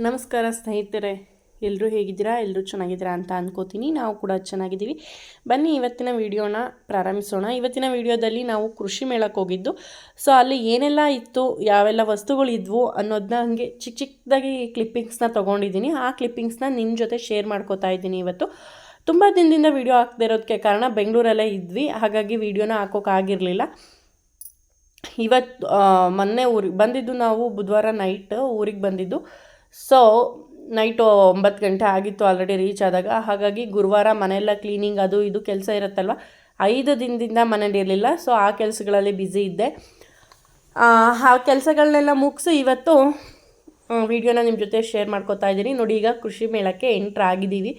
ನಮಸ್ಕಾರ ಸ್ನೇಹಿತರೆ. ಎಲ್ಲರೂ ಹೇಗಿದ್ದೀರಾ? ಎಲ್ಲರೂ ಚೆನ್ನಾಗಿದ್ದೀರಾ ಅಂತ ಅಂದ್ಕೋತೀನಿ ನಾವು ಕೂಡ ಚೆನ್ನಾಗಿದ್ದೀವಿ. ಬನ್ನಿ, ಇವತ್ತಿನ ವಿಡಿಯೋನ ಪ್ರಾರಂಭಿಸೋಣ. ಇವತ್ತಿನ ವಿಡಿಯೋದಲ್ಲಿ ನಾವು ಕೃಷಿ ಮೇಳಕ್ಕೆ ಹೋಗಿದ್ದು. ಸೊ, ಅಲ್ಲಿ ಏನೆಲ್ಲ ಇತ್ತು, ಯಾವೆಲ್ಲ ವಸ್ತುಗಳು ಇದ್ವು ಅನ್ನೋದನ್ನ ಹಾಗೆ ಚಿಕ್ಕ ಚಿಕ್ಕದಾಗಿ ಕ್ಲಿಪ್ಪಿಂಗ್ಸ್ನ ತೊಗೊಂಡಿದ್ದೀನಿ. ಆ ಕ್ಲಿಪ್ಪಿಂಗ್ಸ್ನ ನಿಮ್ಮ ಜೊತೆ ಶೇರ್ ಮಾಡ್ಕೋತಾ ಇದ್ದೀನಿ ಇವತ್ತು. ತುಂಬ ದಿನದಿಂದ ವಿಡಿಯೋ ಹಾಕದೇ ಇರೋದಕ್ಕೆ ಕಾರಣ ಬೆಂಗಳೂರಲ್ಲೇ ಇದ್ವಿ. ಹಾಗಾಗಿ ವಿಡಿಯೋನ ಹಾಕೋಕ್ಕಾಗಿರಲಿಲ್ಲ ಇವತ್ತು ಮೊನ್ನೆ ಊರಿಗೆ ಬಂದಿದ್ದು ನಾವು ಬುಧವಾರ ನೈಟ್ ಊರಿಗೆ ಬಂದಿದ್ದು. ಸೊ ನೈಟು ಒಂಬತ್ತು ಗಂಟೆ ಆಗಿತ್ತು ಆಲ್ರೆಡಿ ರೀಚ್ ಆದಾಗ. ಹಾಗಾಗಿ ಗುರುವಾರ ಮನೆಯೆಲ್ಲ ಕ್ಲೀನಿಂಗ್ ಅದು ಇದು ಕೆಲಸ ಇರುತ್ತಲ್ವ? ಐದು ದಿನದಿಂದ ಮನೇಲಿ ಇರಲಿಲ್ಲ. ಸೊ ಆ ಕೆಲಸಗಳಲ್ಲಿ ಬ್ಯುಸಿ ಇದ್ದೆ. ಆ ಆ ಕೆಲಸಗಳನ್ನೆಲ್ಲ ಮುಗಿಸಿ ಇವತ್ತು ವಿಡಿಯೋನ ನಿಮ್ಮ ಜೊತೆ ಶೇರ್ ಮಾಡ್ಕೋತಾ ಇದ್ದೀನಿ. ನೋಡಿ, ಈಗ ಕೃಷಿ ಮೇಳಕ್ಕೆ ಎಂಟ್ರ್ ಆಗಿದ್ದೀವಿ.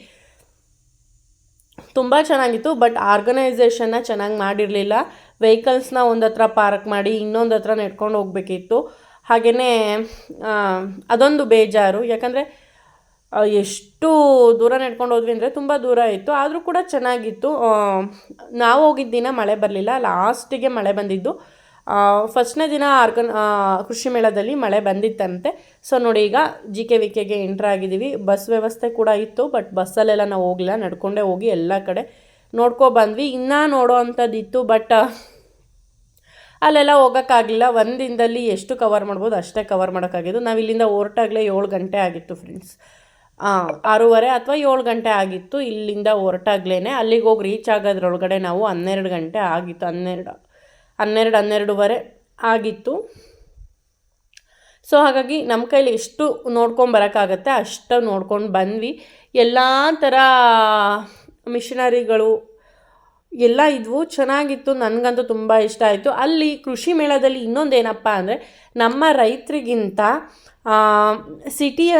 ತುಂಬ ಚೆನ್ನಾಗಿತ್ತು ಬಟ್ ಆರ್ಗನೈಸೇಷನ್ನ ಚೆನ್ನಾಗಿ ಮಾಡಿರಲಿಲ್ಲ. ವೆಹಿಕಲ್ಸ್ನ ಒಂದು ಹತ್ರ ಪಾರ್ಕ್ ಮಾಡಿ, ಇನ್ನೊಂದು ಹತ್ರ ನೆಡ್ಕೊಂಡು ಹೋಗಬೇಕಿತ್ತು. ಹಾಗೆಯೇ ಅದೊಂದು ಬೇಜಾರು. ಯಾಕಂದರೆ ಎಷ್ಟು ದೂರ ನಡ್ಕೊಂಡು ಹೋದ್ವಿ ಅಂದರೆ ತುಂಬ ದೂರ ಇತ್ತು. ಆದರೂ ಕೂಡ ಚೆನ್ನಾಗಿತ್ತು. ನಾವು ಹೋಗಿದ್ದ ದಿನ ಮಳೆ ಬರಲಿಲ್ಲ. ಲಾಸ್ಟಿಗೆ ಮಳೆ ಬಂದಿದ್ದು. ಫಸ್ಟ್ನೇ ದಿನ ಆರ್ಗನ್ ಕೃಷಿ ಮೇಳದಲ್ಲಿ ಮಳೆ ಬಂದಿತ್ತಂತೆ. ಸೊ, ನೋಡಿ, ಈಗ ಜಿ ಕೆ ವಿ ಕೆಗೆ ಎಂಟ್ರ್ ಆಗಿದ್ದೀವಿ. ಬಸ್ ವ್ಯವಸ್ಥೆ ಕೂಡ ಇತ್ತು, ಬಟ್ ಬಸ್ಸಲ್ಲೆಲ್ಲ ನಾವು ಹೋಗಲಿಲ್ಲ. ನಡ್ಕೊಂಡೇ ಹೋಗಿ ಎಲ್ಲ ಕಡೆ ನೋಡ್ಕೊ ಬಂದ್ವಿ. ಇನ್ನೂ ನೋಡೋ ಅಂಥದ್ದಿತ್ತು, ಬಟ್ ಅಲ್ಲೆಲ್ಲ ಹೋಗೋಕ್ಕಾಗಲಿಲ್ಲ ಒಂದು ದಿನದಲ್ಲಿ ಎಷ್ಟು ಕವರ್ ಮಾಡ್ಬೋದು ಅಷ್ಟೇ ಕವರ್ ಮಾಡೋಕ್ಕಾಗಿದ್ದು. ನಾವು ಇಲ್ಲಿಂದ ಹೊರಟಾಗಲೇ ಏಳು ಗಂಟೆ ಆಗಿತ್ತು ಫ್ರೆಂಡ್ಸ್ ಆರೂವರೆ ಅಥವಾ ಏಳು ಗಂಟೆ ಆಗಿತ್ತು. ಇಲ್ಲಿಂದ ಹೊರಟಾಗ್ಲೇ ಅಲ್ಲಿಗೆ ಹೋಗಿ ರೀಚ್ ಆಗೋದ್ರೊಳಗಡೆ ನಾವು ಹನ್ನೆರಡು ಗಂಟೆ ಆಗಿತ್ತು. ಹನ್ನೆರಡು ಹನ್ನೆರಡು, ಹನ್ನೆರಡುವರೆ ಆಗಿತ್ತು. ಸೊ ಹಾಗಾಗಿ ನಮ್ಮ ಕೈಲಿ ಎಷ್ಟು ನೋಡ್ಕೊಂಬರೋಕ್ಕಾಗತ್ತೆ ಅಷ್ಟು ನೋಡ್ಕೊಂಡು ಬಂದ್ವಿ. ಎಲ್ಲ ಥರ ಮಿಷನರಿಗಳು ಎಲ್ಲ ಇದ್ವು, ಚೆನ್ನಾಗಿತ್ತು, ನನಗಂತೂ ತುಂಬ ಇಷ್ಟ ಆಯಿತು. ಅಲ್ಲಿ ಕೃಷಿ ಮೇಳದಲ್ಲಿ ಇನ್ನೊಂದೇನಪ್ಪ ಅಂದರೆ, ನಮ್ಮ ರೈತರಿಗಿಂತ ಸಿಟಿಯ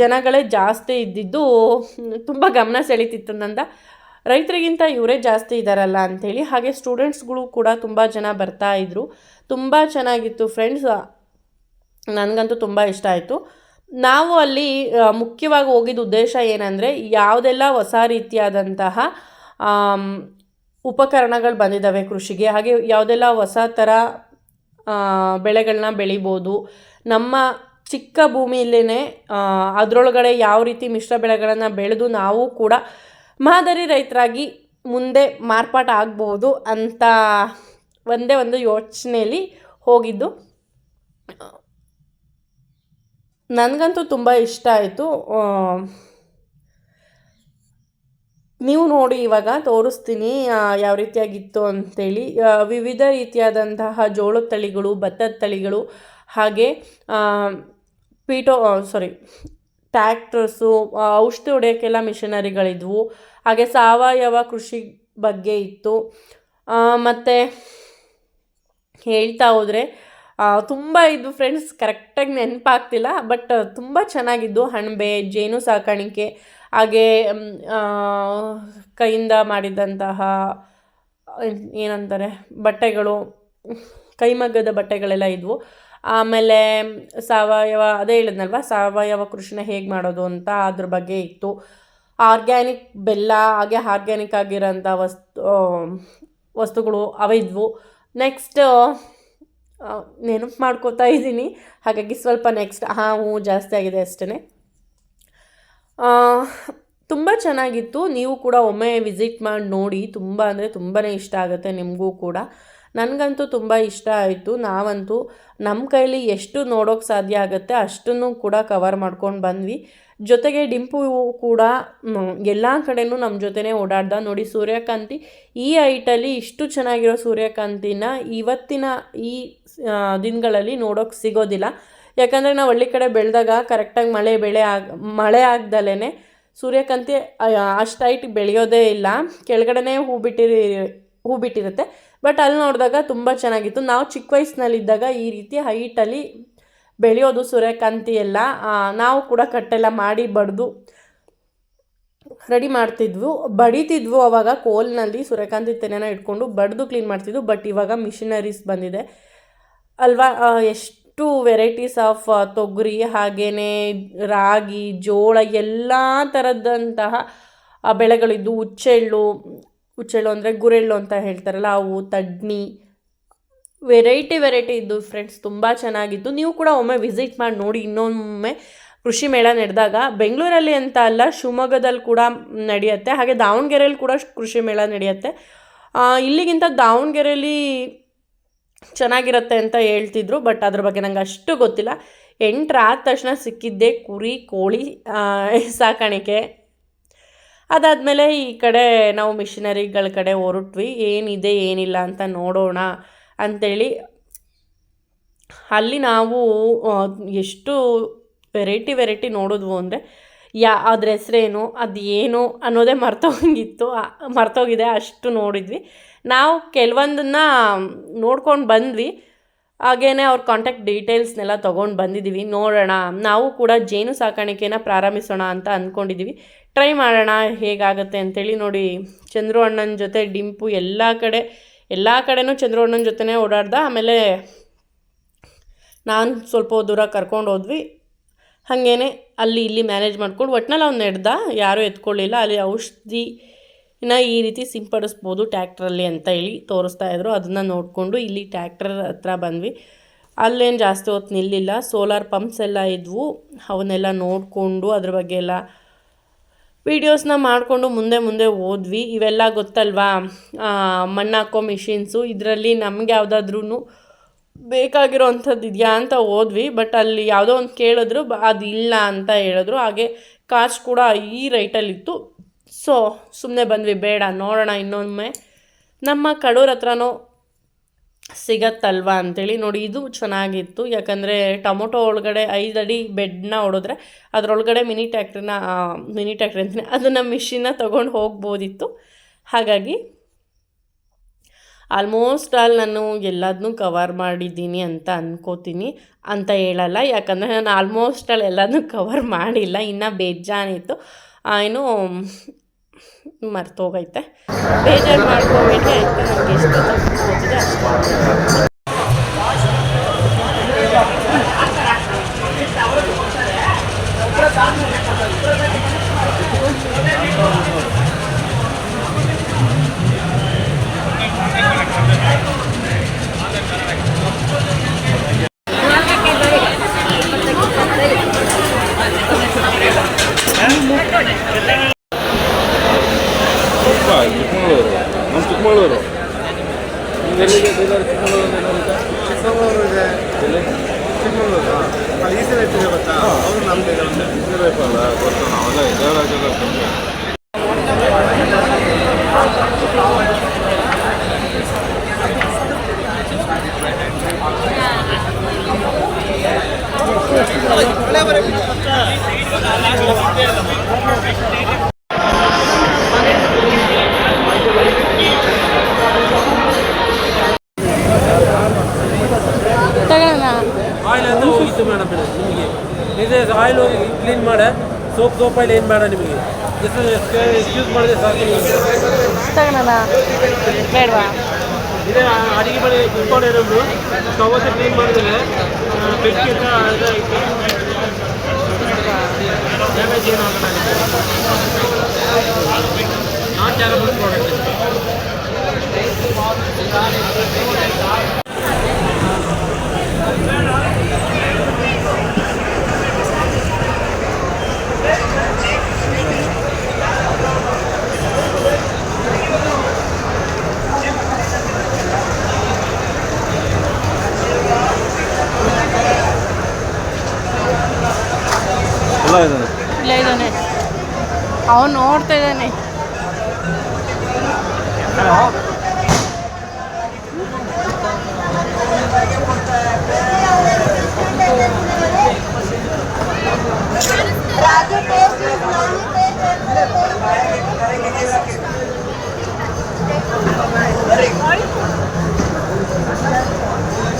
ಜನಗಳೇ ಜಾಸ್ತಿ ಇದ್ದಿದ್ದು, ತುಂಬ ಗಮನ ಸೆಳೀತಿತ್ತು ನಂದ. ರೈತರಿಗಿಂತ ಇವರೇ ಜಾಸ್ತಿ ಇದ್ದಾರಲ್ಲ ಅಂಥೇಳಿ ಹಾಗೆ ಸ್ಟೂಡೆಂಟ್ಸ್ಗಳು ಕೂಡ ತುಂಬ ಜನ ಬರ್ತಾ ಇದ್ದರು ತುಂಬ ಚೆನ್ನಾಗಿತ್ತು, ಫ್ರೆಂಡ್ಸ್, ನನಗಂತೂ ತುಂಬ ಇಷ್ಟ ಆಯಿತು. ನಾವು ಅಲ್ಲಿ ಮುಖ್ಯವಾಗಿ ಹೋಗಿದ್ದ ಉದ್ದೇಶ ಏನಂದರೆ, ಯಾವುದೆಲ್ಲ ಹೊಸ ರೀತಿಯಾದಂತಹ ಉಪಕರಣಗಳು ಬಂದಿದ್ದಾವೆ ಕೃಷಿಗೆ. ಹಾಗೆ ಯಾವುದೆಲ್ಲ ಹೊಸ ಥರ ಬೆಳೆಗಳನ್ನ ಬೆಳಿಬೋದು. ನಮ್ಮ ಚಿಕ್ಕ ಭೂಮಿಯಲ್ಲೇ ಅದರೊಳಗಡೆ ಯಾವ ರೀತಿ ಮಿಶ್ರ ಬೆಳೆಗಳನ್ನು ಬೆಳೆದು ನಾವು ಕೂಡ ಮಾದರಿ ರೈತರಾಗಿ ಮುಂದೆ ಮಾರ್ಪಾಟ ಆಗ್ಬೋದು ಅಂತ ಒಂದೇ ಒಂದು ಯೋಚನೆಯಲ್ಲಿ ಹೋಗಿದ್ದು. ನನಗಂತೂ ತುಂಬ ಇಷ್ಟ ಆಯಿತು. ನೀವು ನೋಡಿ ಇವಾಗ ತೋರಿಸ್ತೀನಿ ಯಾವ ರೀತಿಯಾಗಿತ್ತು ಅಂಥೇಳಿ ವಿವಿಧ ರೀತಿಯಾದಂತಹ ಜೋಳದ ತಳಿಗಳು, ಭತ್ತದ ತಳಿಗಳು, ಹಾಗೆ ಪೀಟೋ ಸಾರಿ ಟ್ಯಾಕ್ಟರ್ಸು ಔಷಧಿ ಹೊಡೆಯೋಕ್ಕೆಲ್ಲ ಮಿಷನರಿಗಳಿದ್ವು. ಹಾಗೆ ಸಾವಯವ ಕೃಷಿ ಬಗ್ಗೆ ಇತ್ತು. ಮತ್ತು ಹೇಳ್ತಾ ಹೋದರೆ ತುಂಬ ಇದು ಫ್ರೆಂಡ್ಸ್ ಕರೆಕ್ಟಾಗಿ ನೆನಪಾಗ್ತಿಲ್ಲ ಬಟ್ ತುಂಬ ಚೆನ್ನಾಗಿದ್ದು ಹಣಬೆ, ಜೇನು ಸಾಕಾಣಿಕೆ ಹಾಗೆ ಕೈಯಿಂದ ಮಾಡಿದಂತಹ, ಏನಂತಾರೆ, ಬಟ್ಟೆಗಳು, ಕೈಮಗ್ಗದ ಬಟ್ಟೆಗಳೆಲ್ಲ ಇದ್ವು. ಆಮೇಲೆ, ಸಾವಯವ, ಅದೇ ಹೇಳಿದ್ನಲ್ವ, ಸಾವಯವ ಕೃಷಿನ ಹೇಗೆ ಮಾಡೋದು ಅಂತ ಅದ್ರ ಬಗ್ಗೆ ಇತ್ತು. ಆರ್ಗ್ಯಾನಿಕ್ ಬೆಲ್ಲ, ಹಾಗೆ ಆರ್ಗ್ಯಾನಿಕ್ ಆಗಿರೋಂಥ ವಸ್ತು ವಸ್ತುಗಳು ಅವಿದ್ವು ನೆಕ್ಸ್ಟ್ ನೆನಪು ಮಾಡ್ಕೋತಾ ಇದ್ದೀನಿ. ಹಾಗಾಗಿ ಸ್ವಲ್ಪ ನೆಕ್ಸ್ಟ್ ಹಾಂ ಹ್ಞೂ ಜಾಸ್ತಿ ಆಗಿದೆ ಅಷ್ಟೇ ತುಂಬ ಚೆನ್ನಾಗಿತ್ತು. ನೀವು ಕೂಡ ಒಮ್ಮೆ ವಿಸಿಟ್ ಮಾಡಿ ನೋಡಿ, ತುಂಬ ಅಂದರೆ ತುಂಬಾ ಇಷ್ಟ ಆಗುತ್ತೆ ನಿಮಗೂ ಕೂಡ. ನನಗಂತೂ ತುಂಬ ಇಷ್ಟ ಆಯಿತು. ನಾವಂತೂ ನಮ್ಮ ಕೈಲಿ ಎಷ್ಟು ನೋಡೋಕ್ಕೆ ಸಾಧ್ಯ ಆಗುತ್ತೆ ಅಷ್ಟನ್ನು ಕೂಡ ಕವರ್ ಮಾಡ್ಕೊಂಡು ಬಂದ್ವಿ. ಜೊತೆಗೆ ಡಿಂಪು ಕೂಡ ಎಲ್ಲ ಕಡೆಯೂ ನಮ್ಮ ಜೊತೆನೇ ಓಡಾಡ್ದ. ನೋಡಿ, ಸೂರ್ಯಕಾಂತಿ, ಈ ಐಟಲ್ಲಿ ಇಷ್ಟು ಚೆನ್ನಾಗಿರೋ ಸೂರ್ಯಕಾಂತಿನ ಇವತ್ತಿನ ಈ ದಿನಗಳಲ್ಲಿ ನೋಡೋಕ್ಕೆ ಸಿಗೋದಿಲ್ಲ. ಯಾಕಂದರೆ ನಾವು ಹಳ್ಳಿ ಕಡೆ ಬೆಳೆದಾಗ ಕರೆಕ್ಟಾಗಿ ಮಳೆ ಬೆಳೆ ಆಗ ಮಳೆ ಆಗ್ದಲೇ ಸೂರ್ಯಕಾಂತಿ ಅಷ್ಟು ಹೈಟ್ ಬೆಳೆಯೋದೇ ಇಲ್ಲ. ಕೆಳಗಡೆನೇ ಹೂ ಬಿಟ್ಟಿರಿ ಹೂ ಬಿಟ್ಟಿರುತ್ತೆ. ಬಟ್ ಅಲ್ಲಿ ನೋಡಿದಾಗ ತುಂಬ ಚೆನ್ನಾಗಿತ್ತು. ನಾವು ಚಿಕ್ಕ ವಯಸ್ಸಿನಲ್ಲಿದ್ದಾಗ ಈ ರೀತಿ ಹೈಟಲ್ಲಿ ಬೆಳೆಯೋದು ಸೂರ್ಯಕಾಂತಿ ಎಲ್ಲ. ನಾವು ಕೂಡ ಕಟ್ಟೆಲ್ಲ ಮಾಡಿ ಬಡ್ದು ರೆಡಿ ಮಾಡ್ತಿದ್ವು. ಬಡಿತಿದ್ವು ಅವಾಗ ಕೋಲ್ನಲ್ಲಿ ಸೂರ್ಯಕಾಂತಿ ತೆನೆನ ಇಟ್ಕೊಂಡು ಬಡಿದು ಕ್ಲೀನ್ ಮಾಡ್ತಿದ್ವು. ಬಟ್ ಇವಾಗ ಮಿಷಿನರೀಸ್ ಬಂದಿದೆ. ಅಲ್ವಾ ಆ, ಎಷ್ಟು ವೆರೈಟೀಸ್ ಆಫ್ ತೊಗರಿ ಹಾಗೇ ರಾಗಿ, ಜೋಳ ಎಲ್ಲ ಥರದಂತಹ ಬೆಳೆಗಳಿದ್ದು ಹುಚ್ಚೆಳ್ಳು ಹುಚ್ಚೆಳ್ಳು ಅಂದರೆ ಗುರೆಳ್ಳು ಅಂತ ಹೇಳ್ತಾರಲ್ಲ, ಅವು, ತಡ್ನಿ ವೆರೈಟಿ ವೆರೈಟಿ ಇದ್ದು ಫ್ರೆಂಡ್ಸ್ ತುಂಬ ಚೆನ್ನಾಗಿತ್ತು ನೀವು ಕೂಡ ಒಮ್ಮೆ ವಿಸಿಟ್ ಮಾಡಿ ನೋಡಿ, ಇನ್ನೊಮ್ಮೆ ಕೃಷಿ ಮೇಳ ನಡೆದಾಗ ಬೆಂಗಳೂರಲ್ಲಿ ಅಂತ ಅಲ್ಲ, ಶಿವಮೊಗ್ಗದಲ್ಲಿ ಕೂಡ ನಡೆಯುತ್ತೆ, ಹಾಗೆ ದಾವಣಗೆರೆಯಲ್ಲಿ ಕೂಡ ಕೃಷಿ ಮೇಳ ನಡೆಯುತ್ತೆ. ಇಲ್ಲಿಗಿಂತ ದಾವಣಗೆರೆಯಲ್ಲಿ ಚೆನ್ನಾಗಿರುತ್ತೆ ಅಂತ ಹೇಳ್ತಿದ್ರು, ಬಟ್ ಅದ್ರ ಬಗ್ಗೆ ನಂಗೆ ಅಷ್ಟು ಗೊತ್ತಿಲ್ಲ. ಎಂಟ್ರಾದ ತಕ್ಷಣ ಸಿಕ್ಕಿದ್ದೆ ಕುರಿ, ಕೋಳಿ ಸಾಕಾಣಿಕೆ. ಅದಾದಮೇಲೆ ಈ ಕಡೆ ನಾವು ಮಿಷಿನರಿಗಳ ಕಡೆ ಹೊರಟ್ವಿ, ಏನಿದೆ, ಏನಿಲ್ಲ ಅಂತ ನೋಡೋಣ ಅಂಥೇಳಿ ಅಲ್ಲಿ ನಾವು ಎಷ್ಟು ವೆರೈಟಿ ವೆರೈಟಿ ನೋಡಿದ್ವು ಅಂದರೆ ಯಾ, ಅದ್ರ ಹೆಸ್ರೇನು ಅದು ಏನು ಅನ್ನೋದೇ ಮರ್ತೋಗಿತ್ತು. ಮರ್ತೋಗಿದೆ ಅಷ್ಟು ನೋಡಿದ್ವಿ. ನಾವು ಕೆಲವೊಂದನ್ನ ನೋಡ್ಕೊಂಡು ಬಂದ್ವಿ. ಹಾಗೇ ಅವ್ರ ಕಾಂಟ್ಯಾಕ್ಟ್ ಡೀಟೇಲ್ಸ್ನೆಲ್ಲ ತೊಗೊಂಡು ಬಂದಿದ್ದೀವಿ ನೋಡೋಣ, ನಾವು ಕೂಡ ಜೇನು ಸಾಕಾಣಿಕೆನ ಪ್ರಾರಂಭಿಸೋಣ ಅಂತ ಅಂದ್ಕೊಂಡಿದ್ದೀವಿ ಟ್ರೈ ಮಾಡೋಣ, ಹೇಗಾಗುತ್ತೆ ಅಂತೇಳಿ ನೋಡಿ, ಚಂದ್ರು ಅಣ್ಣನ ಜೊತೆ ಡಿಂಪು ಎಲ್ಲ ಕಡೆ, ಎಲ್ಲ ಕಡೆನೂ ಚಂದ್ರು ಅಣ್ಣನ ಜೊತೆನೇ ಓಡಾಡ್ದ. ಆಮೇಲೆ ನಾನು ಸ್ವಲ್ಪ ದೂರ ಕರ್ಕೊಂಡು ಹೋದ್ವಿ. ಹಾಗೇನೆ ಅಲ್ಲಿ ಇಲ್ಲಿ ಮ್ಯಾನೇಜ್ ಮಾಡ್ಕೊಂಡು ಒಟ್ನಲ್ಲಿ ಅವ್ನು ನಡೆದ, ಯಾರೂ ಎತ್ಕೊಳ್ಳಿಲ್ಲ. ಅಲ್ಲಿ ಔಷಧಿನ ಈ ರೀತಿ ಸಿಂಪಡಿಸ್ಬೋದು ಟ್ಯಾಕ್ಟ್ರಲ್ಲಿ ಅಂತ ಹೇಳಿ ತೋರಿಸ್ತಾ ಇದ್ರು. ಅದನ್ನು ನೋಡಿಕೊಂಡು ಇಲ್ಲಿ ಟ್ಯಾಕ್ಟರ್ ಹತ್ರ ಬಂದ್ವಿ. ಅಲ್ಲೇನು ಜಾಸ್ತಿ ಹೊತ್ತು ನಿಲ್ಲಿಲ್ಲ. ಸೋಲಾರ್ ಪಂಪ್ಸ್ ಎಲ್ಲ ಇದ್ವು. ಅವನ್ನೆಲ್ಲ ನೋಡಿಕೊಂಡು ಅದ್ರ ಬಗ್ಗೆ ಎಲ್ಲ ವೀಡಿಯೋಸ್ನ ಮಾಡಿಕೊಂಡು ಮುಂದೆ ಮುಂದೆ ಓದ್ವಿ ಇವೆಲ್ಲ ಗೊತ್ತಲ್ವಾ? ಮಣ್ಣು ಹಾಕೋ ಮಿಷಿನ್ಸು ಇದರಲ್ಲಿ ನಮ್ಗೆ ಯಾವುದಾದ್ರೂ ಬೇಕಾಗಿರೋ ಅಂಥದ್ದು ಇದೆಯಾ ಅಂತ ಹೋದ್ವಿ ಬಟ್ ಅಲ್ಲಿ ಯಾವುದೋ ಒಂದು ಕೇಳಿದ್ರು ಅದು ಇಲ್ಲ ಅಂತ ಹೇಳಿದ್ರು. ಹಾಗೆ ಕಾಸ್ಟ್ ಕೂಡ ಈ ರೈಟಲ್ಲಿತ್ತು ಸೊ ಸುಮ್ಮನೆ ಬಂದ್ವಿ. ಬೇಡ, ನೋಡೋಣ ಇನ್ನೊಮ್ಮೆ. ನಮ್ಮ ಕಡೂರ್ ಹತ್ರನೂ ಸಿಗತ್ತಲ್ವಾ ಅಂತೇಳಿ ನೋಡಿ, ಇದು ಚೆನ್ನಾಗಿತ್ತು. ಯಾಕಂದರೆ ಟೊಮೊಟೊ ಒಳಗಡೆ ಐದು ಅಡಿ ಬೆಡ್ನ ಹೊಡೆದ್ರೆ ಅದರೊಳಗಡೆ ಮಿನಿ ಟ್ಯಾಕ್ಟ್ರಿನ ಮಿನಿ ಟ್ಯಾಕ್ಟ್ರಿ ಅಂತೀನಿ, ಅದನ್ನು ಮಿಷಿನ್ನ ತೊಗೊಂಡು ಹೋಗ್ಬೋದಿತ್ತು. ಹಾಗಾಗಿ ಆಲ್ಮೋಸ್ಟ್ ಆಲ್ ನಾನು ಎಲ್ಲದನ್ನೂ ಕವರ್ ಮಾಡಿದ್ದೀನಿ ಅಂತ ಅಂದ್ಕೋತೀನಿ ಅಂತ ಹೇಳಲ್ಲ. ಯಾಕಂದರೆ ನಾನು ಆಲ್ಮೋಸ್ಟ್ ಆಲ್ ಎಲ್ಲದನ್ನೂ ಕವರ್ ಮಾಡಿಲ್ಲ. ಇನ್ನೂ ಬೇಜಾನಿತ್ತು ಏನು ಮರ್ತೋಗೈತೆ. ಬೇಜಾರು ಮಾಡ್ಕೋಬೇಡಿ. ಆಯಿತು ನನಗೆ ಎಷ್ಟು ತಪ್ಪು ಅಲ್ಲಿ ಈ ಸಲ ಇಟ್ಟಿದೆ ಗೊತ್ತಾ ಅವರು ನಮ್ದು ಇದೆ ಒಂದು ಇರಬೇಕಲ್ಲ ಗೊತ್ತು ನಾವೆಲ್ಲ ದೇವರಾಜಲ್ಲ ಆಯಿಲ್ ಹೋಗಿ ಕ್ಲೀನ್ ಮಾಡಿ. ಸೋಪ್ ಸೋಪ್ ಆಯಿಲ್ ಏನು ಬೇಡ ನಿಮಗೆ. ಎಷ್ಟು ಯೂಸ್ ಮಾಡಿದ್ರೆ ಸಾಕು. ನೀವು ತಗೋಣ ಬೇಡವಾ? ಇದೇ ಅಡಿಗೆ ಮನೆ ಕುತ್ಕೊಂಡಿರೋದು ಕವತ್ತು ಕ್ಲೀನ್ ಮಾಡಿದ್ರೆ ಬೆಡ್ಶೀಟ್ ಡ್ಯಾಮೇಜ್ ಏನು ಆಗಲ್ಲ ನಾನ್ ಟೇರಬಲ್ ಪ್ರಾಡಕ್ಟ್ ಎಲ್ಲ ಇದೆ ಇಲ್ಲ ಇದ್ದಾನೆ ಅವನು ನೋಡ್ತಾ ಇದ್ದಾನೆ.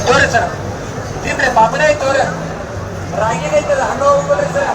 ತೋರಿ ಸರ್. ತಿನ್ರಿ ತೋರಿ ರಾಗಿ ಸರ್ ಹಣ್ಣು ಹೋಗ್ಬೋದ್ರಿ ಸರ್.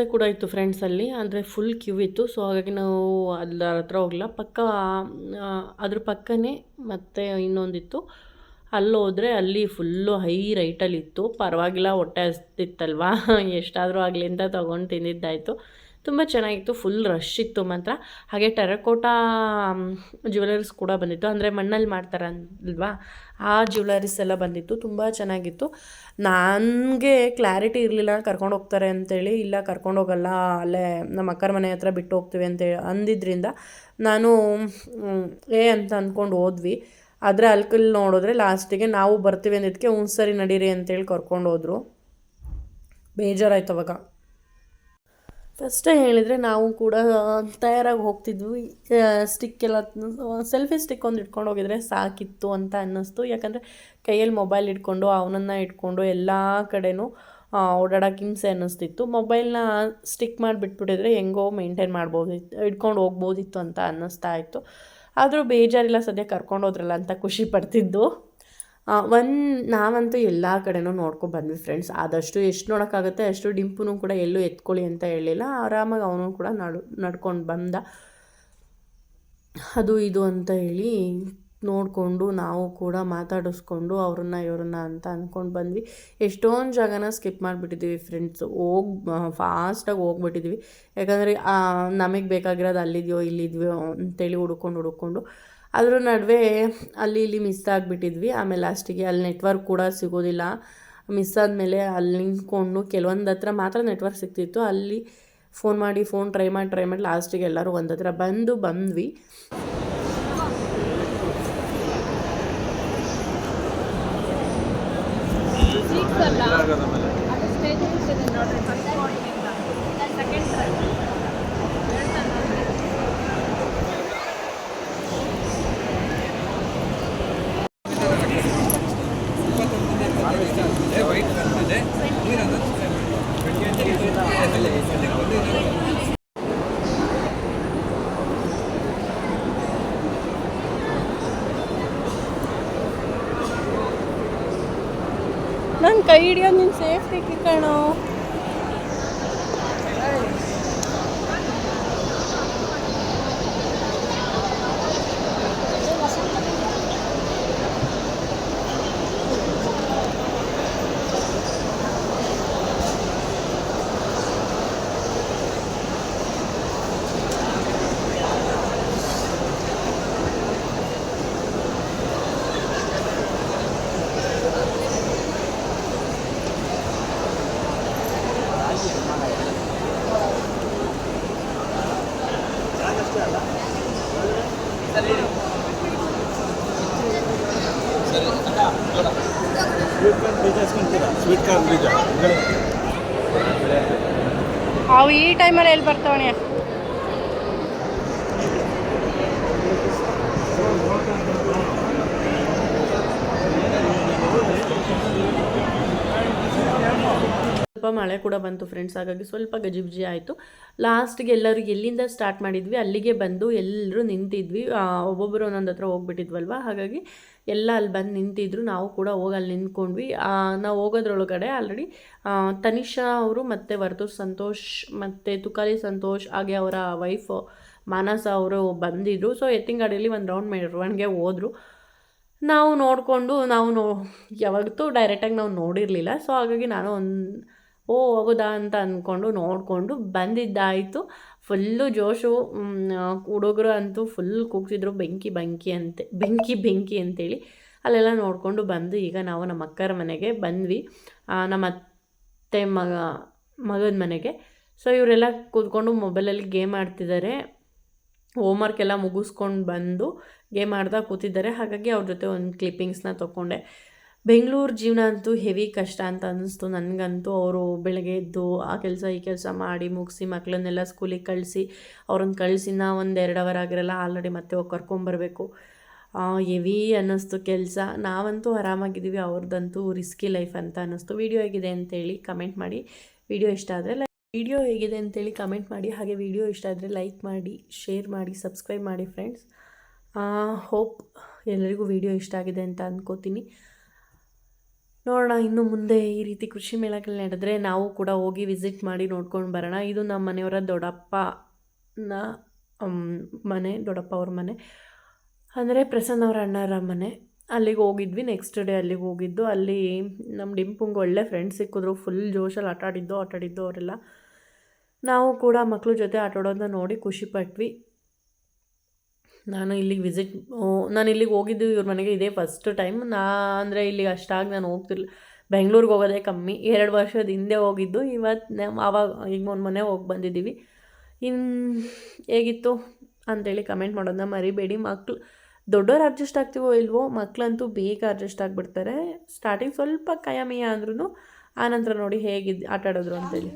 ವ್ಯವಸ್ಥೆ ಕೂಡ ಇತ್ತು ಫ್ರೆಂಡ್ಸ್ ಅಲ್ಲಿ. ಅಂದರೆ ಫುಲ್ ಕ್ಯೂ ಇತ್ತು. ಸೊ ಹಾಗಾಗಿ ನಾವು ಅದರ ಹತ್ರ ಹೋಗಲಿಲ್ಲ. ಪಕ್ಕ ಅದ್ರ ಪಕ್ಕನೇ ಮತ್ತೆ ಇನ್ನೊಂದಿತ್ತು. ಅಲ್ಲಿ ಹೋದರೆ ಅಲ್ಲಿ ಫುಲ್ಲು ಹೈ ರೈಟಲ್ಲಿತ್ತು ಪರವಾಗಿಲ್ಲ, ಹೊಟ್ಟೆ ಹಸ್ತಿತ್ತಲ್ವಾ? ಎಷ್ಟಾದರೂ ಆಗಲಿ ಅಂತ ತೊಗೊಂಡು ತಿಂದಿದ್ದಾಯಿತು. ತುಂಬ ಚೆನ್ನಾಗಿತ್ತು ಫುಲ್ ರಶ್ ಇತ್ತು ಮಾತ್ರ. ಹಾಗೆ ಟೆರಕೋಟಾ ಜ್ಯುವೆಲರೀಸ್ ಕೂಡ ಬಂದಿತ್ತು. ಅಂದರೆ ಮಣ್ಣಲ್ಲಿ ಮಾಡ್ತಾರೆ ಅಲ್ವಾ ಆ ಜ್ಯುವೆಲರೀಸ್ ಎಲ್ಲ ಬಂದಿತ್ತು. ತುಂಬ ಚೆನ್ನಾಗಿತ್ತು. ನನಗೆ ಕ್ಲಾರಿಟಿ ಇರಲಿಲ್ಲ, ಕರ್ಕೊಂಡು ಹೋಗ್ತಾರೆ ಅಂತೇಳಿ. ಇಲ್ಲ, ಕರ್ಕೊಂಡು ಹೋಗಲ್ಲ, ಅಲ್ಲೇ ನಮ್ಮ ಅಕ್ಕರ ಮನೆ ಹತ್ರ ಬಿಟ್ಟು ಹೋಗ್ತೀವಿ ಅಂತೇಳಿ ಅಂದಿದ್ದರಿಂದ ನಾನು ಏ ಅಂತ ಅಂದ್ಕೊಂಡು ಹೋದ್ವಿ. ಆದರೆ ಅಲ್ಕಲ್ಲಿ ನೋಡಿದ್ರೆ ಲಾಸ್ಟಿಗೆ ನಾವು ಬರ್ತೀವಿ ಅಂದಿದ್ದಕ್ಕೆ, ಹ್ಞೂ ಸರಿ ನಡೀರಿ ಅಂತೇಳಿ ಕರ್ಕೊಂಡು ಹೋದರು. ಬೇಜಾರಾಯ್ತು ಅವಾಗ. ಫಸ್ಟೇ ಹೇಳಿದರೆ ನಾವು ಕೂಡ ತಯಾರಾಗಿ ಹೋಗ್ತಿದ್ವಿ. ಸ್ಟಿಕ್ ಎಲ್ಲ ಸೆಲ್ಫಿ ಸ್ಟಿಕ್ ಒಂದು ಇಟ್ಕೊಂಡು ಹೋಗಿದ್ರೆ ಸಾಕಿತ್ತು ಅಂತ ಅನ್ನಿಸ್ತು. ಯಾಕಂದರೆ ಕೈಯಲ್ಲಿ ಮೊಬೈಲ್ ಇಟ್ಕೊಂಡು, ಅವನನ್ನು ಇಟ್ಕೊಂಡು ಎಲ್ಲ ಕಡೆನೂ ಓಡಾಡೋಕೆ ಹಿಂಸೆ ಅನ್ನಿಸ್ತಿತ್ತು. ಮೊಬೈಲ್ನ ಸ್ಟಿಕ್ ಮಾಡಿಬಿಟ್ಬಿಟ್ಟಿದ್ರೆ ಹೆಂಗೋ ಮೇಂಟೈನ್ ಮಾಡ್ಬೋದಿತ್ತು ಇಟ್ಕೊಂಡು ಹೋಗ್ಬೋದಿತ್ತು ಅಂತ ಅನ್ನಿಸ್ತಾ ಇತ್ತು. ಆದರೂ ಬೇಜಾರಿಲ್ಲ, ಸದ್ಯ ಕರ್ಕೊಂಡು ಹೋದ್ರಲ್ಲ ಅಂತ ಖುಷಿ ಪಡ್ತಿದ್ದು. ಒಂದು ನಾವಂತೂ ಎಲ್ಲ ಕಡೆನೂ ನೋಡ್ಕೊಂಡು ಬಂದ್ವಿ ಫ್ರೆಂಡ್ಸ್ ಆದಷ್ಟು ಎಷ್ಟು ನೋಡೋಕ್ಕಾಗುತ್ತೆ ಅಷ್ಟು ಡಿಂಪುನೂ ಕೂಡ ಎಲ್ಲೂ ಎತ್ಕೊಳ್ಳಿ ಅಂತ ಹೇಳಿಲ್ಲ ಆರಾಮಾಗಿ ಅವನು ಕೂಡ ನಡು, ನಡ್ಕೊಂಡು ಬಂದ. ಅದು ಇದು ಅಂತ ಹೇಳಿ ನೋಡಿಕೊಂಡು ನಾವು ಕೂಡ ಮಾತಾಡಿಸ್ಕೊಂಡು ಅವ್ರನ್ನ ಇವ್ರನ್ನ ಅಂತ ಅಂದ್ಕೊಂಡು ಬಂದ್ವಿ. ಎಷ್ಟೊಂದು ಜಾಗನ ಸ್ಕಿಪ್ ಮಾಡಿಬಿಟ್ಟಿದ್ದೀವಿ ಫ್ರೆಂಡ್ಸ್ ಹೋಗಿ ಫಾಸ್ಟಾಗಿ ಹೋಗ್ಬಿಟ್ಟಿದ್ವಿ. ಯಾಕಂದರೆ ನಮಗೆ ಬೇಕಾಗಿರೋದು ಅಲ್ಲಿದೆಯೋ, ಇಲ್ಲಿದೆಯೋ ಅಂತೇಳಿ ಹುಡ್ಕೊಂಡು ಹುಡ್ಕೊಂಡು ಅದ್ರ ನಡುವೆ ಅಲ್ಲಿ ಇಲ್ಲಿ ಮಿಸ್ ಆಗಿಬಿಟ್ಟಿದ್ವಿ. ಆಮೇಲೆ ಲಾಸ್ಟಿಗೆ ಅಲ್ಲಿ ನೆಟ್ವರ್ಕ್ ಕೂಡ ಸಿಗೋದಿಲ್ಲ. ಮಿಸ್ ಆದಮೇಲೆ ಅಲ್ಲಿ ನಿಂತ್ಕೊಂಡು ಕೆಲವೊಂದು ಹತ್ರ ಮಾತ್ರ ನೆಟ್ವರ್ಕ್ ಸಿಗ್ತಿತ್ತು. ಅಲ್ಲಿ ಫೋನ್ ಮಾಡಿ ಫೋನ್ ಟ್ರೈ ಮಾಡಿ ಟ್ರೈ ಮಾಡಿ ಲಾಸ್ಟಿಗೆ ಎಲ್ಲರೂ ಒಂದು ಬಂದು ಬಂದ್ವಿ ಅದು ಸ್ಟೇಜ್ ಇರ್ತದೆ ನೋಡ್ರಿ ಫಸ್ಟ್ ಮಾರ್ನಿಂಗ್ ಸೆಕೆಂಡ್ ಟ್ರೈ ನನ್ನ ಕೈ ಹಿಡಿಯೋದು ನಿನ್ನ ಸೇಫ್ಟಿ ಕಣೋ ಅವು ಈ ಟೈಮಲ್ಲಿ ಎಲ್ಲಿ ಬರ್ತಾವಣೆ ಸ್ವಲ್ಪ ಮಳೆ ಕೂಡ ಬಂತು ಫ್ರೆಂಡ್ಸ್ ಹಾಗಾಗಿ ಸ್ವಲ್ಪ ಗಜಿಬಿಜಿ ಆಯಿತು. ಲಾಸ್ಟ್ಗೆ ಎಲ್ಲರೂ ಎಲ್ಲಿಂದ ಸ್ಟಾರ್ಟ್ ಮಾಡಿದ್ವಿ? ಅಲ್ಲಿಗೆ ಬಂದು ಎಲ್ಲರೂ ನಿಂತಿದ್ವಿ. ಒಬ್ಬೊಬ್ಬರು ಒಂದೊಂದು ಹತ್ರ ಹೋಗ್ಬಿಟ್ಟಿದ್ವಲ್ವ? ಹಾಗಾಗಿ ಎಲ್ಲ ಅಲ್ಲಿ ಬಂದು ನಿಂತಿದ್ರು, ನಾವು ಕೂಡ ಹೋಗಿ ಅಲ್ಲಿ ನಿಂತ್ಕೊಂಡ್ವಿ. ನಾವು ಹೋಗೋದ್ರೊಳಗಡೆ ಆಲ್ರೆಡಿ ತನಿಷಾ ಅವರು ಮತ್ತು ವರ್ತೂರ್ ಸಂತೋಷ್ ಮತ್ತು ತುಕಾಲಿ ಸಂತೋಷ್, ಹಾಗೆ ಅವರ ವೈಫ್ ಮಾನಸ ಅವರು ಬಂದಿದ್ದರು ಸೊ ಎತ್ತಿನ ಗಾಡಿಯಲ್ಲಿ ಒಂದು ರೌಂಡ್ ಮೆರವಣಿಗೆ ಹೋದರು. ನಾವು ನೋಡಿಕೊಂಡು, ನಾವು ನೋ, ಯಾವತ್ತೂ ಡೈರೆಕ್ಟಾಗಿ ನಾವು ನೋಡಿರಲಿಲ್ಲ. ಸೊ ಹಾಗಾಗಿ ನಾನು ಒಂದು, ಓ ಹೋಗೋದಾ ಅಂತ ಅಂದ್ಕೊಂಡು ನೋಡಿಕೊಂಡು ಬಂದಿದ್ದಾಯಿತು. ಫುಲ್ಲು ಜೋಶು ಹುಡುಗರು ಅಂತೂ ಫುಲ್ ಕೂಗ್ತಿದ್ರು ಬೆಂಕಿ ಬೆಂಕಿ ಅಂತೆ, ಬೆಂಕಿ ಬೆಂಕಿ ಅಂತೇಳಿ. ಅಲ್ಲೆಲ್ಲ ನೋಡಿಕೊಂಡು ಬಂದು ಈಗ ನಾವು ನಮ್ಮ ಅಕ್ಕರ ಮನೆಗೆ ಬಂದ್ವಿ. ನಮ್ಮ ಅತ್ತೆ ಮಗ, ಮಗನ ಮನೆಗೆ. ಸೊ ಇವರೆಲ್ಲ ಕೂತ್ಕೊಂಡು ಮೊಬೈಲಲ್ಲಿ ಗೇಮ್ ಆಡ್ತಿದ್ದಾರೆ. ಹೋಮ್ವರ್ಕ್ ಎಲ್ಲ ಮುಗಿಸ್ಕೊಂಡು ಬಂದು ಗೇಮ್ ಆಡ್ತಾ ಕೂತಿದ್ದಾರೆ. ಹಾಗಾಗಿ ಅವ್ರ ಜೊತೆ ಒಂದು ಕ್ಲಿಪ್ಪಿಂಗ್ಸ್ನ ತೊಗೊಂಡೆ ಬೆಂಗಳೂರು ಜೀವನ ಅಂತೂ ಹೆವಿ ಕಷ್ಟ ಅಂತ ಅನ್ನಿಸ್ತು ನನಗಂತೂ. ಅವರು ಬೆಳಗ್ಗೆ ಎದ್ದು ಆ ಕೆಲಸ ಈ ಕೆಲಸ ಮಾಡಿ ಮುಗಿಸಿ ಮಕ್ಕಳನ್ನೆಲ್ಲ ಸ್ಕೂಲಿಗೆ ಕಳಿಸಿ, ಅವ್ರನ್ನ ಕಳಿಸಿನ ಒಂದು ಎರಡು ಅವರ್ ಆಗಿರಲ್ಲ ಆಲ್ರೆಡಿ ಮತ್ತೆ ಹೋಗಿ ಕರ್ಕೊಂಬರ್ಬೇಕು. ಹೆವಿ ಅನ್ನಿಸ್ತು ಕೆಲಸ. ನಾವಂತೂ ಆರಾಮಾಗಿದ್ದೀವಿ ಅವ್ರದ್ದಂತೂ ರಿಸ್ಕಿ ಲೈಫ್ ಅಂತ ಅನ್ನಿಸ್ತು. ವಿಡಿಯೋ ಹೇಗಿದೆ ಅಂತೇಳಿ ಕಮೆಂಟ್ ಮಾಡಿ. ವಿಡಿಯೋ ಇಷ್ಟ ಆದರೆ ವಿಡಿಯೋ ಹೇಗಿದೆ ಅಂತೇಳಿ ಕಮೆಂಟ್ ಮಾಡಿ. ಹಾಗೆ ವಿಡಿಯೋ ಇಷ್ಟ ಆದರೆ ಲೈಕ್ ಮಾಡಿ ಶೇರ್ ಮಾಡಿ ಸಬ್ಸ್ಕ್ರೈಬ್ ಮಾಡಿ ಫ್ರೆಂಡ್ಸ್ ಹೋಪ್ ಎಲ್ಲರಿಗೂ ವಿಡಿಯೋ ಇಷ್ಟ ಆಗಿದೆ ಅಂತ ಅಂದ್ಕೋತೀನಿ ನೋಡೋಣ, ಇನ್ನು ಮುಂದೆ ಈ ರೀತಿ ಕೃಷಿ ಮೇಳಗಳು ನಡೆದ್ರೆ ನಾವು ಕೂಡ ಹೋಗಿ ವಿಸಿಟ್ ಮಾಡಿ ನೋಡ್ಕೊಂಡು ಬರೋಣ. ಇದು ನಮ್ಮ ಮನೆಯವರ ದೊಡ್ಡಪ್ಪನ ಮನೆ, ದೊಡ್ಡಪ್ಪ ಅವ್ರ ಮನೆ. ಅಂದರೆ ಪ್ರಸನ್ನ ಅವರ ಅಣ್ಣರ ಮನೆ. ಅಲ್ಲಿಗೆ ಹೋಗಿದ್ವಿ ನೆಕ್ಸ್ಟ್ ಡೇ ಅಲ್ಲಿಗೆ ಹೋಗಿದ್ದು. ಅಲ್ಲಿ ನಮ್ಮ ಡಿಂಪುಂಗೆ ಒಳ್ಳೆ ಫ್ರೆಂಡ್ಸ್ ಸಿಕ್ಕಿದ್ರು. ಫುಲ್ ಜೋಶಲ್ಲಿ ಆಟ ಆಡಿದ್ದು ಆಟಾಡಿದ್ದು ಅವರೆಲ್ಲ. ನಾವು ಕೂಡ ಮಕ್ಕಳ ಜೊತೆ ಆಟಾಡೋದನ್ನ ನೋಡಿ ಖುಷಿ ಪಟ್ವಿ. ನಾನು ಇಲ್ಲಿಗೆ ವಿಸಿಟ್ ನಾನು ಇಲ್ಲಿಗೆ ಹೋಗಿದ್ದು ಇವ್ರ ಮನೆಗೆ ಇದೇ ಫಸ್ಟ್ ಟೈಮ್ ನಾ ಅಂದರೆ ಇಲ್ಲಿಗೆ ಅಷ್ಟಾಗಿ ನಾನು ಹೋಗ್ತಿರ್ಲ, ಬೆಂಗ್ಳೂರಿಗೆ ಹೋಗೋದೇ ಕಮ್ಮಿ. ಎರಡು ವರ್ಷದ ಹಿಂದೆ ಹೋಗಿದ್ದು ಇವತ್ತು ಆವಾಗ ಈಗ ಒಂದು ಮನೆ ಹೋಗಿ ಬಂದಿದ್ದೀವಿ. ಇನ್ನು ಹೇಗಿತ್ತು ಅಂತೇಳಿ ಕಮೆಂಟ್ ಮಾಡೋದನ್ನ ಮರಿಬೇಡಿ. ಮಕ್ಳು ದೊಡ್ಡವ್ರು ಅಡ್ಜಸ್ಟ್ ಆಗ್ತೀವೋ ಇಲ್ವೋ ಮಕ್ಕಳಂತೂ ಬೇಗ ಅಡ್ಜಸ್ಟ್ ಆಗಿಬಿಡ್ತಾರೆ. ಸ್ಟಾರ್ಟಿಂಗ್ ಸ್ವಲ್ಪ ಕಯಮಿಯ ಅಂದ್ರೂ ಆನಂತರ ನೋಡಿ ಹೇಗಿದ್ದು ಆಟ ಆಡೋದ್ರು ಅಂತೇಳಿ.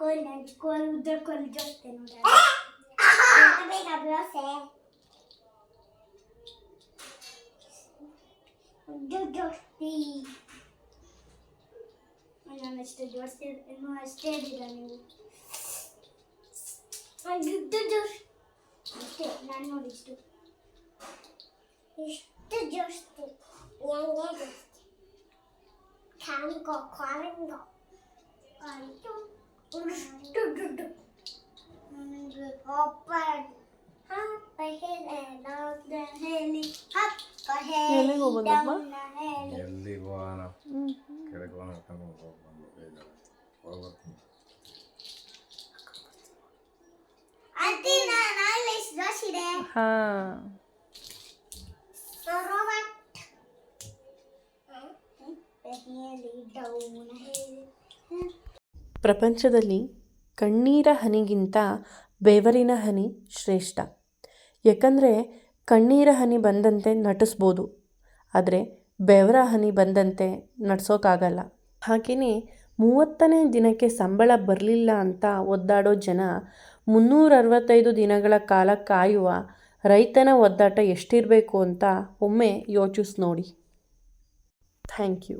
Corante, corante, corante, não dá. Eu também dá pra você. Dodorti. Olha, mas tu gosta, eu não gostei de Danilo. Ai, Dodor. Gostei, não, não, isto. Isto. ಕಾಂಗೋ ಕಾರಂಗೋ ಆಯಿತು ಇಷ್ಟು ದುಡ್ಡು ನನಗೆ ಅಪ್ಪ ಅಪ್ಪ ಹೇಳಿ ಡಾಕ್ಟ ಹೇಳಿ ಅಪ್ಪ ಹೇಳಿ ಎಲ್ಲಿಗೆ ಹೋಗೋದಪ್ಪ? ಡೌನ ಹೇಳಿ ಎಲ್ಲಿ ಹೋಗೋಣ ಕೆಳಗೆ ಹೋಗೋಣ ಕರ್ಕೊಂಡು ಹೋಗಿ ಬಂದು ಬೇಜಾರು ಹೋಗ್ಬರ್ತೀನಿ ಅದಿ ನಾನು ಅಲ್ಲಿ ಜೋಸಿದೆ ಹಾಂ ಸರೋವಟ್ ಹೇಳಿ ಡೌನ ಹೇಳಿ ಪ್ರಪಂಚದಲ್ಲಿ ಕಣ್ಣೀರ ಹನಿಗಿಂತ ಬೆವರಿನ ಹನಿ ಶ್ರೇಷ್ಠ. ಯಾಕಂದರೆ ಕಣ್ಣೀರ ಹನಿ ಬಂದಂತೆ ನಟಿಸ್ಬೋದು, ಆದರೆ ಬೆವರ ಹನಿ ಬಂದಂತೆ ನಟಿಸೋಕ್ಕಾಗಲ್ಲ ಹಾಗೆಯೇ ಮೂವತ್ತನೇ ದಿನಕ್ಕೆ ಸಂಬಳ ಬರಲಿಲ್ಲ ಅಂತ ಒದ್ದಾಡೋ ಜನ ಮುನ್ನೂರ ಅರವತ್ತೈದು ದಿನಗಳ ಕಾಲ ಕಾಯುವ ರೈತನ ಒದ್ದಾಟ ಎಷ್ಟಿರಬೇಕು ಅಂತ ಒಮ್ಮೆ ಯೋಚಿಸಿ ನೋಡಿ. Thank you.